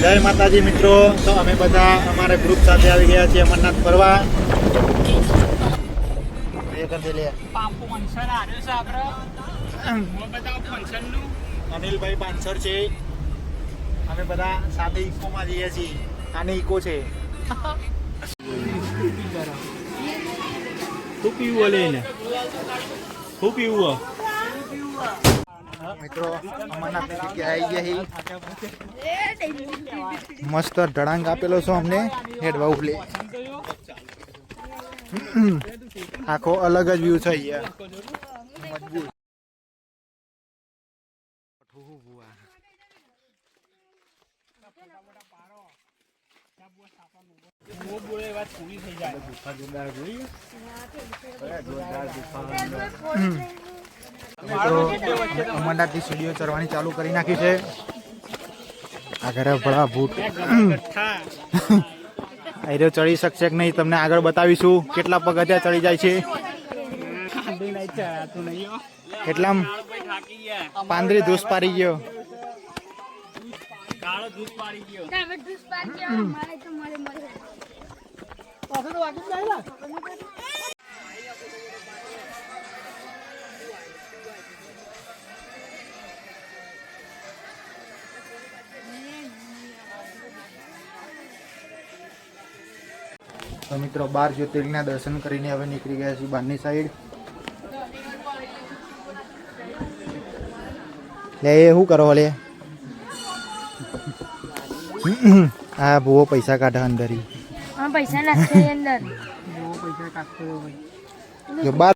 જય માતાજી મિત્રો. તો અમે બધા અમારા ગ્રુપ સાથે આવી ગયા છીએ અમરનાથ ફરવા. અનિલભાઈ પાનસર છે. અમે બધા સાથે ઇકોમાં જઈએ છીએ. આને ઇકો છે. શું પીવું લઈને શું પીવું? મિત્રો અમરનાથની જગ્યાએ આવી ગયા મસ્ત ઢળાંગ આપેલો છો અમને હેડવા ઉલે આખો અલગ જ વ્યૂ છે અહીંયા. મજબૂત. જાય મિત્રો અમરનાથની સીડીઓ ચડવાની ચાલુ કરી નાખી છે. આ ઘરે ભળા ભૂત. આયરો ચડી શકશે કે નહીં, તમને આગળ બતાવીશું કેટલા પગથિયા ચડી જાય છે. કેટલા પાંદરી ધૂસ પારી ગયો. દૂધ ગયો. તો મિત્રો બાર જ્યોતિર્લિંગના દર્શન કરીને હવે નીકળી ગયા છીએ બહારની સાઈડ લે એ શું કરો લે? હા ભૂવો પૈસા કાઢે અંદર પૈસા નાખશે અંદર. જો બાર